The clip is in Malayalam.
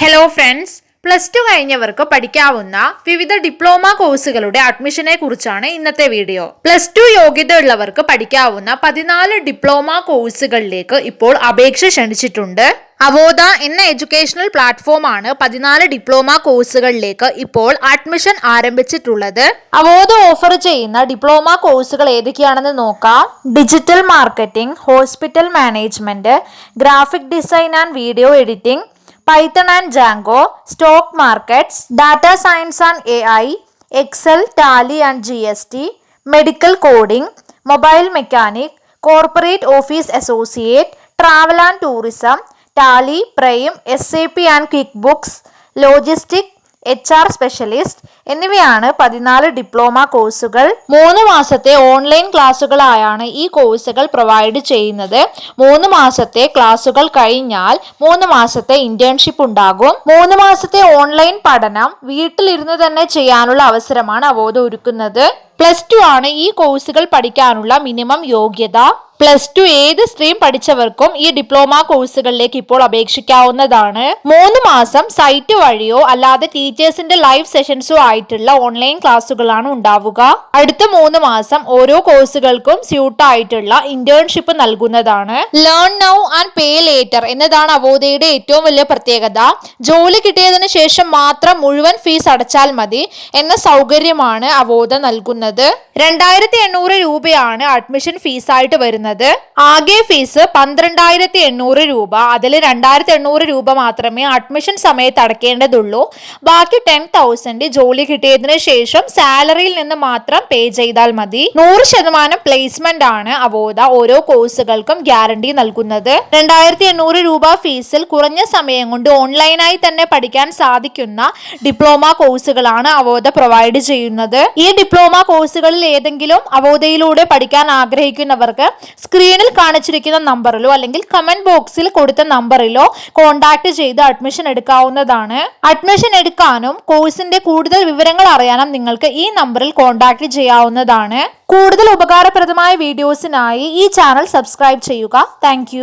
ഹലോ ഫ്രണ്ട്സ് പ്ലസ് ടു കഴിഞ്ഞവർക്ക് പഠിക്കാവുന്ന വിവിധ ഡിപ്ലോമ കോഴ്സുകളുടെ അഡ്മിഷനെ കുറിച്ചാണ് ഇന്നത്തെ വീഡിയോ പ്ലസ് ടു യോഗ്യതയുള്ളവർക്ക് പഠിക്കാവുന്ന പതിനാല് ഡിപ്ലോമ കോഴ്സുകളിലേക്ക് ഇപ്പോൾ അപേക്ഷ ക്ഷണിച്ചിട്ടുണ്ട് അവോദ എന്ന എഡ്യൂക്കേഷണൽ ആണ് പതിനാല് ഡിപ്ലോമ കോഴ്സുകളിലേക്ക് ഇപ്പോൾ അഡ്മിഷൻ ആരംഭിച്ചിട്ടുള്ളത് അവോദ ഓഫർ ചെയ്യുന്ന ഡിപ്ലോമ കോഴ്സുകൾ ഏതൊക്കെയാണെന്ന് നോക്കാം digital marketing hospital management graphic design and video editing Python and Django, stock markets, data science and AI, Excel, Tally and GST, medical coding, mobile mechanic, corporate office associate, travel and tourism, Tally, Prime, SAP and QuickBooks, logistics, H R specialist എന്നിവയാണ് പതിനാല് ഡിപ്ലോമ കോഴ്സുകൾ മൂന്ന് മാസത്തെ ഓൺലൈൻ ക്ലാസ്സുകളായാണ് ഈ കോഴ്സുകൾ പ്രൊവൈഡ് ചെയ്യുന്നത് മൂന്ന് മാസത്തെ ക്ലാസ്സുകൾ കഴിഞ്ഞാൽ മൂന്ന് മാസത്തെ ഇന്റേൺഷിപ്പ് ഉണ്ടാകും മൂന്ന് മാസത്തെ ഓൺലൈൻ പഠനം വീട്ടിലിരുന്ന് തന്നെ ചെയ്യാനുള്ള അവസരമാണ് അവോധ ഒരുക്കുന്നത് പ്ലസ് ടു ആണ് ഈ കോഴ്സുകൾ പഠിക്കാനുള്ള മിനിമം യോഗ്യത പ്ലസ് ടു ഏത് സ്ട്രീം പഠിച്ചവർക്കും ഈ ഡിപ്ലോമ കോഴ്സുകളിലേക്ക് ഇപ്പോൾ അപേക്ഷിക്കാവുന്നതാണ് മൂന്ന് മാസം സൈറ്റ് വഴിയോ അല്ലാതെ ടീച്ചേഴ്സിന്റെ ലൈവ് സെഷൻസോ ആയിട്ടുള്ള ഓൺലൈൻ ക്ലാസ്സുകളാണ് ഉണ്ടാവുക അടുത്ത മൂന്ന് മാസം ഓരോ കോഴ്സുകൾക്കും സ്യൂട്ട് ആയിട്ടുള്ള ഇന്റേൺഷിപ്പ് നൽകുന്നതാണ് learn now and pay later എന്നതാണ് അവോദയുടെ ഏറ്റവും വലിയ പ്രത്യേകത ജോലി കിട്ടിയതിന് ശേഷം മാത്രം മുഴുവൻ ഫീസ് അടച്ചാൽ മതി എന്ന സൗകര്യമാണ് അവോദ നൽകുന്നത് രണ്ടായിരത്തി എണ്ണൂറ് രൂപയാണ് അഡ്മിഷൻ ഫീസായിട്ട് വരുന്നത് വരുന്നത് ആകെ ഫീസ് പന്ത്രണ്ടായിരത്തി എണ്ണൂറ് രൂപ അതിൽ രണ്ടായിരത്തി എണ്ണൂറ് രൂപ മാത്രമേ അഡ്മിഷൻ സമയത്ത് അടക്കേണ്ടതുള്ളൂ ബാക്കി ടെൻ തൗസൻഡ് ജോലി കിട്ടിയതിന് ശേഷം സാലറിയിൽ നിന്ന് മാത്രം പേ ചെയ്താൽ മതി നൂറ് ശതമാനം പ്ലേസ്മെന്റ് ആണ് അവോധ ഓരോ കോഴ്സുകൾക്കും ഗ്യാരണ്ടി നൽകുന്നത് രണ്ടായിരത്തി എണ്ണൂറ് രൂപ ഫീസിൽ കുറഞ്ഞ സമയം കൊണ്ട് ഓൺലൈനായി തന്നെ പഠിക്കാൻ സാധിക്കുന്ന ഡിപ്ലോമ കോഴ്സുകളാണ് അവോധ പ്രൊവൈഡ് ചെയ്യുന്നത് ഈ ഡിപ്ലോമ കോഴ്സുകളിൽ ഏതെങ്കിലും അവോധയിലൂടെ പഠിക്കാൻ ആഗ്രഹിക്കുന്നവർക്ക് സ്ക്രീനിൽ കാണിച്ചിരിക്കുന്ന നമ്പറിലോ അല്ലെങ്കിൽ കമന്റ് ബോക്സിൽ കൊടുത്ത നമ്പറിലോ കോൺടാക്ട് ചെയ്ത് അഡ്മിഷൻ എടുക്കാവുന്നതാണ് അഡ്മിഷൻ എടുക്കാനും കോഴ്സിന്റെ കൂടുതൽ വിവരങ്ങൾ അറിയാനും നിങ്ങൾക്ക് ഈ നമ്പറിൽ കോൺടാക്ട് ചെയ്യാവുന്നതാണ് കൂടുതൽ ഉപകാരപ്രദമായ വീഡിയോസിനായി ഈ ചാനൽ സബ്സ്ക്രൈബ് ചെയ്യുക താങ്ക്